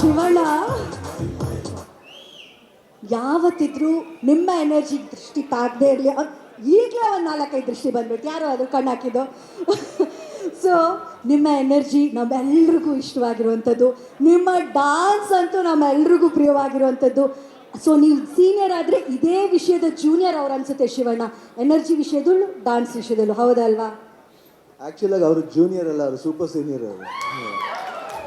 ಶಿವಣ್ಣ ಯಾವತ್ತಿದ್ರೂ ನಿಮ್ಮ ಎನರ್ಜಿ ದೃಷ್ಟಿ ತಾಗದೇ ಇರಲಿ. ಈಗಲೇ ಒಂದು ನಾಲ್ಕೈದು ದೃಷ್ಟಿ ಬಂದ್ಬಿಟ್ಟು ಯಾರೋ ಅದು ಕಣ್ಣು ಹಾಕಿದ್ದು. ಸೊ ನಿಮ್ಮ ಎನರ್ಜಿ ನಮ್ಮೆಲ್ರಿಗೂ ಇಷ್ಟವಾಗಿರುವಂಥದ್ದು. ನಿಮ್ಮ ಡಾನ್ಸ್ ಅಂತೂ ನಮ್ಮೆಲ್ರಿಗೂ ಪ್ರಿಯವಾಗಿರುವಂಥದ್ದು. ಸೊ ನೀವು ಸೀನಿಯರ್ ಆದರೆ ಇದೇ ವಿಷಯದ ಜೂನಿಯರ್ ಅವ್ರು ಅನಿಸುತ್ತೆ ಶಿವಣ್ಣ. ಎನರ್ಜಿ ವಿಷಯದಲ್ಲೂ ಡಾನ್ಸ್ ವಿಷಯದಲ್ಲೂ. ಹೌದಲ್ವಾ? ಆ್ಯಕ್ಚುಲಾಗಿ ಅವರು ಜೂನಿಯರ್ ಅಲ್ಲ, ಅವರು ಸೂಪರ್ ಸೀನಿಯರ್ ಅವರು.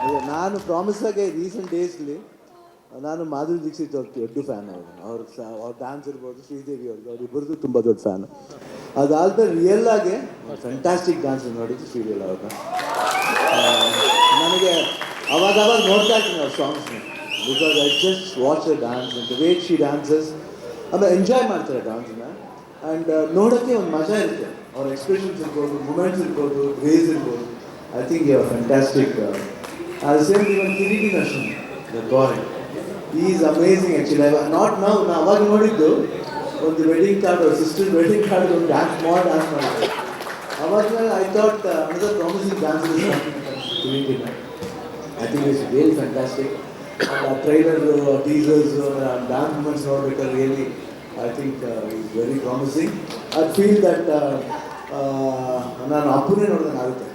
ಈಗ ನಾನು ಪ್ರಾಮಿಸ್ ಆಗಿ ರೀಸೆಂಟ್ ಡೇಸ್ಲಿ ನಾನು ಮಾಧುರಿ ದೀಕ್ಷಿತ್ ಅವ್ರ ದೊಡ್ಡ ಫ್ಯಾನ್ ಅವರು ಅವ್ರ ಅವ್ರ ಡ್ಯಾನ್ಸ್ ಇರ್ಬೋದು, ಶ್ರೀದೇವಿ ಅವ್ರಿಗೆ ಅವ್ರಿಬ್ಬರದು ತುಂಬ ದೊಡ್ಡ ಫ್ಯಾನು ಅದಾದ್ಮೇಲೆ ರಿಯಲ್ ಆಗಿ ಫ್ಯಾಂಟಾಸ್ಟಿಕ್ ಡ್ಯಾನ್ಸ್ ನೋಡಿದ್ದು ಶ್ರೀದೇವಿ ಅವ್ರನ್ನ. ನನಗೆ ಅವಾಗ ಅವಾಗ ನೋಡ್ತಾ ಇರ್ತೀನಿ ಅವ್ರ ಸಾಂಗ್ಸ್ನ because I just watch a dance ಅಂತ ವೇಟ್ ಶಿ ಡ್ಯಾನ್ಸಸ್ ಆಮೇಲೆ ಎಂಜಾಯ್ ಮಾಡ್ತಾರೆ ಡ್ಯಾನ್ಸ್ನ ಆ್ಯಂಡ್ ನೋಡೋಕ್ಕೆ ಒಂದು ಮಜಾ ಇರುತ್ತೆ. ಅವ್ರ ಎಕ್ಸ್ಪ್ರೆಷನ್ಸ್ ಇರ್ಬೋದು ಮೂಮೆಂಟ್ಸ್ ಇರ್ಬೋದು ಗ್ರೇಸ್ ಇರ್ಬೋದು. ಐ ಥಿಂಕ್ ಯು ಫ್ಯಾಂಟಾಸ್ಟಿಕ್ ಅದು ಸೇಮ್ ಇವನ್ ಕಿರೀಟಿನ ಅಷ್ಟೇ the boy is amazing actually not ನಾವು ನಾ ಅವಾಗ ನೋಡಿದ್ದು, ಒಂದು ವೆಡ್ಡಿಂಗ್ ಕಾರ್ಡ್ ಅವ್ರ ಸಿಸ್ಟರ್ ವೆಡ್ಡಿಂಗ್ ಕಾರ್ಡ್ ಒಂದು ಡ್ಯಾನ್ಸ್ ಮಾಡಿ ಡ್ಯಾನ್ಸ್ ಮಾಡಿದ್ರು. ಅವಾಗ I thought another promising dance I think it's really fantastic trailer teasers dance moments ನೋಡ್ಬೇಕಾದ್ರೆ really I think is very promising I feel that ನಾನು ಅಪ್ಪನೇ ನೋಡ್ದಂಗೆ ಆಗುತ್ತೆ.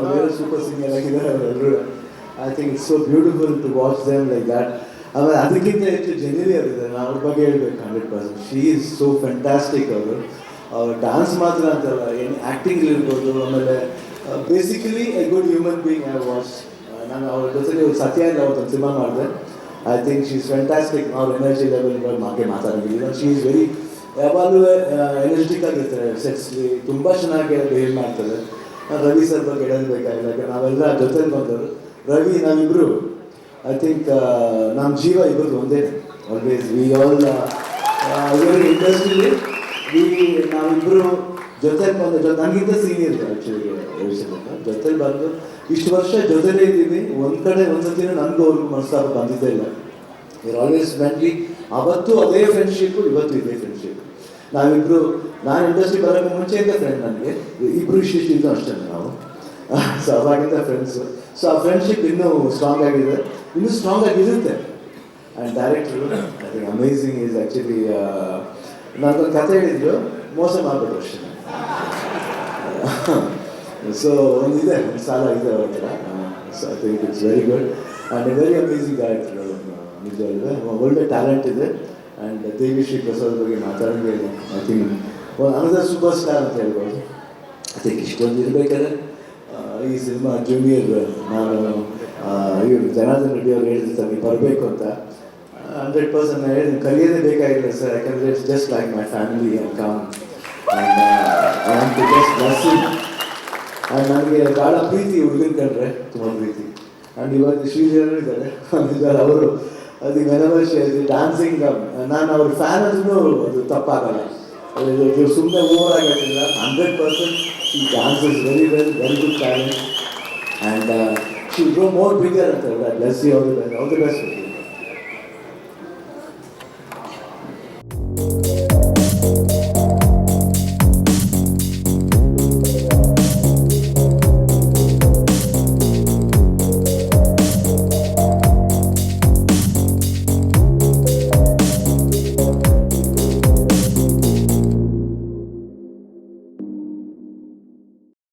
ಅವ್ರ ಸೂಪರ್ ಸೀನಿಯರ್ ಆಗಿದ್ದಾರೆ ಅವರೆಲ್ಲರೂ I think it's so beautiful to watch them like that ಆಮೇಲೆ ಅದಕ್ಕಿಂತ ಹೆಚ್ಚು ಜೆನ್ಯಲಿ ಅವರಿದ್ದಾರೆ. ನಾನು ಅವ್ರ ಬಗ್ಗೆ ಹೇಳ್ಬೇಕು hundred percent she is so fantastic ಅವರು. ಅವ್ರ ಡಾನ್ಸ್ ಮಾತ್ರ ಅಂತಲ್ಲ, ಏನು ಆ್ಯಕ್ಟಿಂಗ್ ಇರ್ಬೋದು, ಆಮೇಲೆ basically a good human being I watch ನಾನು ಅವ್ರ ಜೊತೆಗೆ ಸತ್ಯ ಅಂತ ಅವ್ರ ಸಿನಿಮಾ ಮಾಡಿದೆ. I think she is fantastic ಅವ್ರ ಎನರ್ಜಿ ಲೆವೆಲ್ ಮಾಕೆ ಮಾತಾಡೋದಿಲ್ಲ ಶಿ ಇಸ್ ವೆರಿ ಯಾವಾಗಲೂ ಎನರ್ಜಿಟಿಕ್ ಆಗಿರ್ತಾರೆ. ಸೆಟ್ಸ್ಲಿ ತುಂಬ ಚೆನ್ನಾಗಿ ಬಿಹೇವ್ ಮಾಡ್ತಾರೆ. ರವಿ ಸರ್ ಬಗ್ಗೆ ಹೇಳಬೇಕಾಗಿಲ್ಲ. ಯಾಕಂದ್ರೆ ನಾವೆಲ್ಲ ಜೊತೆ ಬಂದವರು. ರವಿ ನಾವಿಬ್ಬರು ಐ ಥಿಂಕ್ ನಮ್ಮ ಜೀವ ಇಬ್ಬರು ಒಂದೇ. ಆಲ್ವೇಸ್ ವಿ ಆಲ್ ಇಂಡಸ್ಟ್ರಿಲಿ ವಿ ನಾವಿಬ್ಬರು ಜೊತೆಲಿ ಬಂದು ನನಗಿಂತ ಸೀನಿಯರ್ ಆ್ಯಕ್ಚುಲಿ ಬಂದು ಇಷ್ಟು ವರ್ಷ ಜೊತೆಲೇ ಇದ್ದೀವಿ ಒಂದು ಕಡೆ ಒಂದ್ಸತಿ ನನಗೂ ಅವ್ರಿಗೂ ಮನಸ್ಸಾಗ ಬಂದಿದ್ದೇ ಇಲ್ಲ. ಇರ್ ಆಲ್ವೇಸ್ ಫ್ರೆಂಡ್ಲಿ ಅವತ್ತು ಅದೇ ಫ್ರೆಂಡ್ಶಿಪ್ಪು ಇವತ್ತು ಇದೇ ಫ್ರೆಂಡ್ಶಿಪ್ ನಾವಿಬ್ರು, ನಾನು ಇಂಡಸ್ಟ್ರಿ ಬರೋಕ್ಕೆ ಮುಂಚೆಯಿಂದ ಫ್ರೆಂಡ್ ನನಗೆ. ಇಬ್ರು ಇಷ್ಟಿಷ್ಟು ಅಷ್ಟೇ ನಾವು. ಸೊ ಅವಾಗಿಂದ ಫ್ರೆಂಡ್ಸು ಸೊ ಆ ಫ್ರೆಂಡ್ಶಿಪ್ ಇನ್ನೂ ಸ್ಟ್ರಾಂಗ್ ಆಗಿದೆ. ಇನ್ನೂ ಸ್ಟ್ರಾಂಗ್ ಆಗಿರುತ್ತೆ. And director I amazing is actually ನಾನು ಕತೆ ಹೇಳಿದ್ರು, ಮೋಸ ಮಾಡ್ಬಿಟ್ರು ಅಷ್ಟೇ. ಸೊ ಒಂದಿದೆ, ಒಂದು ಸಾಲ ಇದೆ ಅವ್ರ ಹತ್ರ. So I think it's very good and very amazing director ನಿಜ ಹೇಳಿದೆ ಒಳ್ಳೆ ಟ್ಯಾಲೆಂಟ್ ಇದೆ. ಆ್ಯಂಡ್ ದೇವಿ ಶ್ರೀ ಪ್ರಸಾದ್ ಬಗ್ಗೆ ಮಾತಾಡೋಂಗೆ I think another superstar ಅಂತ ಹೇಳ್ಬೋದು. ಐ ಥಿಂಕ್ ಇಷ್ಟೊಂದು ಇರಬೇಕಾದ್ರೆ ಈ ಸಿನಿಮಾ ಜೂನಿಯರ್ ನಾನು ಇವರು ಜನಾರ್ದನ್ ರೆಡ್ಡಿ ಅವ್ರು ಹೇಳಿದ್ರು ನೀವು ಬರಬೇಕು ಅಂತ. ಹಂಡ್ರೆಡ್ ಪರ್ಸೆಂಟ್ ನಾನು ಹೇಳಿ ಕಲಿಯೋದೇ ಬೇಕಾಗಿಲ್ಲ ಸರ್, ಯಾಕಂದರೆ it's just like my family and calm and just blessing and ನನಗೆ ಭಾಳ ಪ್ರೀತಿ ಹುಡುಗನ ಕಂಡ್ರೆ ತುಂಬ ಪ್ರೀತಿ. ಆ್ಯಂಡ್ ಇವಾಗ ಶ್ರೀಧರ್ ಇದ್ದಾರೆ. ಇದ್ದಾರೆ ಅವರು. ಅದು ವೆನವರ್ ಡ್ಯಾನ್ಸಿಂಗ್ ನಾನು ಅವ್ರ ಫ್ಯಾನ್ ಅಂದ್ರೂ ಅದು ತಪ್ಪಾಗಲ್ಲ. ಇದು ಸುಮ್ಮನೆ ಓವರ್ ಆಗಿರಲಿಲ್ಲ. ಹಂಡ್ರೆಡ್ ಪರ್ಸೆಂಟ್ ಈ dance is very very very good talent and she go more bigger ಅಂತ the best all the best